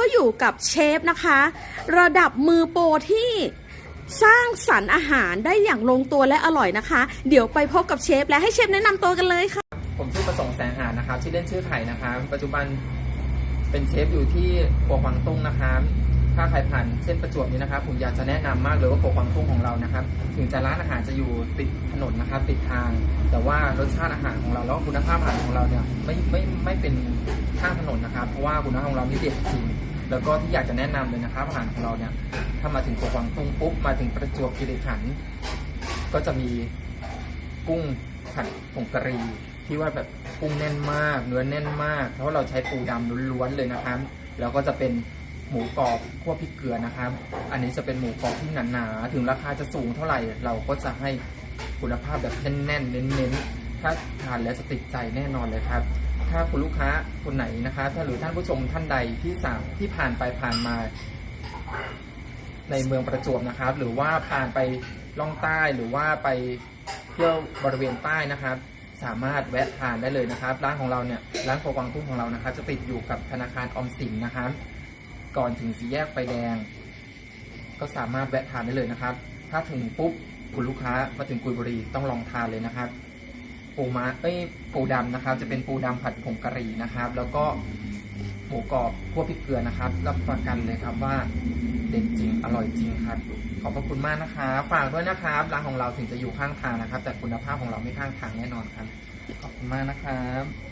ก็อยู่กับเชฟนะคะ ระดับมือโปรที่สร้างสรรค์อาหารได้อย่างลงตัวและอร่อยนะคะ เดี๋ยวไปพบกับเชฟและให้เชฟแนะนำตัวกันเลยค่ะ ผมชื่อประสงค์แสงหานะครับชื่อเล่นชื่อไข่นะครับปัจจุบันเป็นเชฟอยู่ที่กัวกวางตุ้งนะครับถ้าใครผ่านเส้นประจวบนี้นะครับ ผมอยากจะแนะนำมากเลยว่ากัวกวางตุ้งของเรานะครับ ถึงจะร้านอาหารจะอยู่ติดถนนนะครับ ติดทาง แต่ว่ารสชาติอาหารของเราแล้วก็คุณภาพอาหารของเราเนี่ยไม่ไม่ไม่เป็นข้างถนนนะครับ เพราะว่าคุณภาพของเรานี่เด็ดจริง แล้วก็ที่อยากจะแนะนำเลยนะครับอาหารของเราเนี่ยถ้ามาถึงกวกวางตุ้งปุ๊บมาถึงประจวบคีรีขันธ์ก็จะมีกุ้งผัดผงกะหรี่ที่ว่าแบบกุ้งแน่นมาก เนื้อแน่นมากเพราะเราใช้ปูดำล้วนๆเลยนะครับ แล้วก็จะเป็นหมูกรอบคั่วพริกเกลือนะครับ อันนี้จะเป็นหมูกรอบที่หนาๆถึงราคาจะสูงเท่าไหร่ เราก็จะให้คุณภาพแบบแน่นๆเน้นๆถ้าทานแล้วจะติดใจแน่นอนเลยครับ ถ้าคุณลูกค้าคนไหนนะคะถ้าหรือท่านผู้ชมท่านใดที่สามที่ผ่านไปผ่านมา ในเมืองประจวบนะครับ หรือว่าผ่านไปล่องใต้หรือว่าไปเที่ยวบริเวณใต้นะครับ สามารถแวะทานได้เลยนะครับ ร้านของเราเนี่ยร้านโคกวางตุ้งของเรานะครับ จะติดอยู่กับธนาคารออมสินนะครับ ก่อนถึงสี่แยกไฟแดง ก็สามารถแวะทานได้เลยนะครับ ถ้าถึงปุ๊บคุณลูกค้ามาถึงกุยบุรีต้องลองทานเลยนะครับ ปูม้าเอ้ยปูดำนะครับ จะเป็นปูดำผัดผงกะหรี่นะครับ แล้วก็หมูกรอบคั่วพริกเกลือนะครับ รับประกันเลยครับว่าเด็ดจริงอร่อยจริงครับ ขอบพระคุณมากนะครับฝากด้วยนะครับร้านของเราถึงจะอยู่ข้างทางนะครับ แต่คุณภาพของเราไม่ข้างทางแน่นอนครับ ขอบคุณมากนะครับ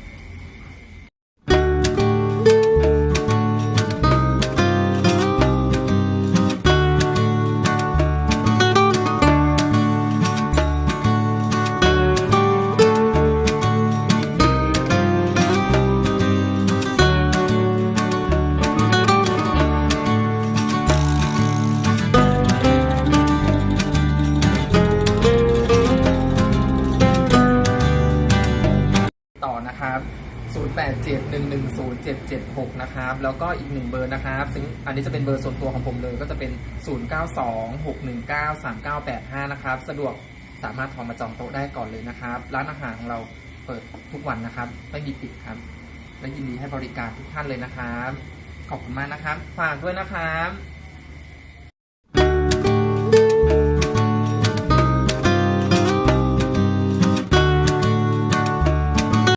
นะครับ 0871107776 นะครับ แล้วก็อีกหนึ่งเบอร์นะครับ ซึ่งอันนี้จะเป็นเบอร์ส่วนตัวของผมเลย ก็จะเป็น 0926193985 นะครับ สะดวกสามารถโทรมาจองโต๊ะได้ก่อนเลยนะครับ ร้านอาหารของเราเปิดทุกวันนะครับ ไม่มีปิดครับ และยินดีให้บริการทุกท่านเลยนะครับ ขอบคุณมากนะครับ ฝากด้วยนะครับ